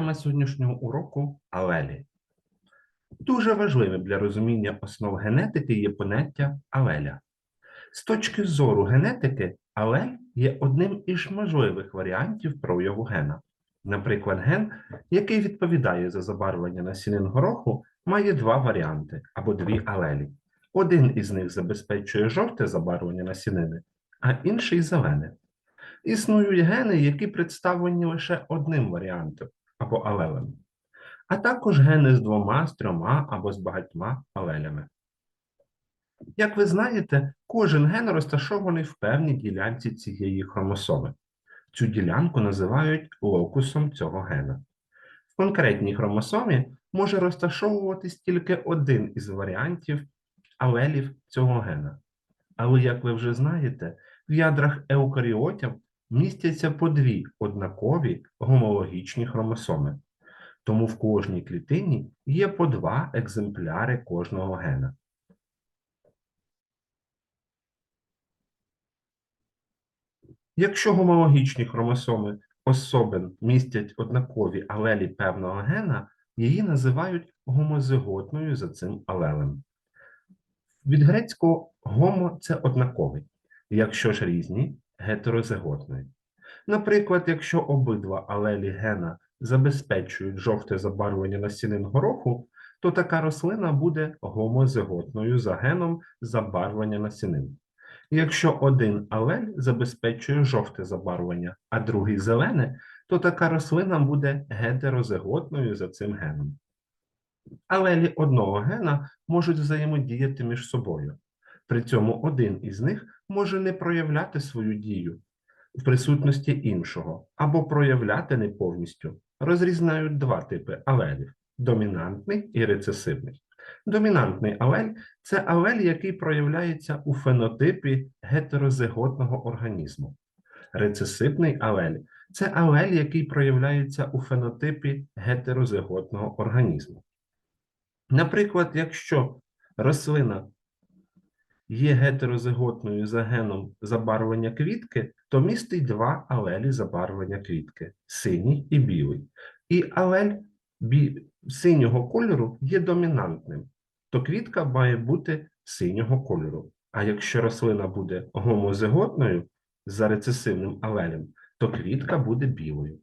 Тема сьогоднішнього уроку алелі. Дуже важливим для розуміння основ генетики є поняття алеля. З точки зору генетики, алель є одним із можливих варіантів прояву гена. Наприклад, ген, який відповідає за забарвлення насінин гороху, має два варіанти або дві алелі. Один із них забезпечує жовте забарвлення насінини, а інший зелене. Існують гени, які представлені лише одним варіантом або алелем, а також гени з двома, з трьома або з багатьма алелями. Як ви знаєте, кожен ген розташований в певній ділянці цієї хромосоми. Цю ділянку називають локусом цього гена. В конкретній хромосомі може розташовуватись тільки один із варіантів алелів цього гена. Але, як ви вже знаєте, в ядрах еукаріотів містяться по дві однакові гомологічні хромосоми. Тому в кожній клітині є по два екземпляри кожного гена. Якщо гомологічні хромосоми особин містять однакові алелі певного гена, її називають гомозиготною за цим алелем. Від грецького гомо це однаковий, якщо ж різні гетерозиготної. Наприклад, якщо обидва алелі гена забезпечують жовте забарвлення насінин гороху, то така рослина буде гомозиготною за геном забарвлення насінин. Якщо один алель забезпечує жовте забарвлення, а другий зелене, то така рослина буде гетерозиготною за цим геном. Алелі одного гена можуть взаємодіяти між собою. При цьому один із них може не проявляти свою дію в присутності іншого або проявляти не повністю. Розрізнають два типи алелів домінантний і рецесивний. Домінантний алель це алель, який проявляється у фенотипі гетерозиготного організму. Рецесивний алель це алель, який проявляється у фенотипі гетерозиготного організму. Наприклад, якщо рослина є гетерозиготною за геном забарвлення квітки, то містить два алелі забарвлення квітки синій і білий. І алель бі... синього кольору є домінантним, то квітка має бути синього кольору. А якщо рослина буде гомозиготною за рецесивним алелем, то квітка буде білою.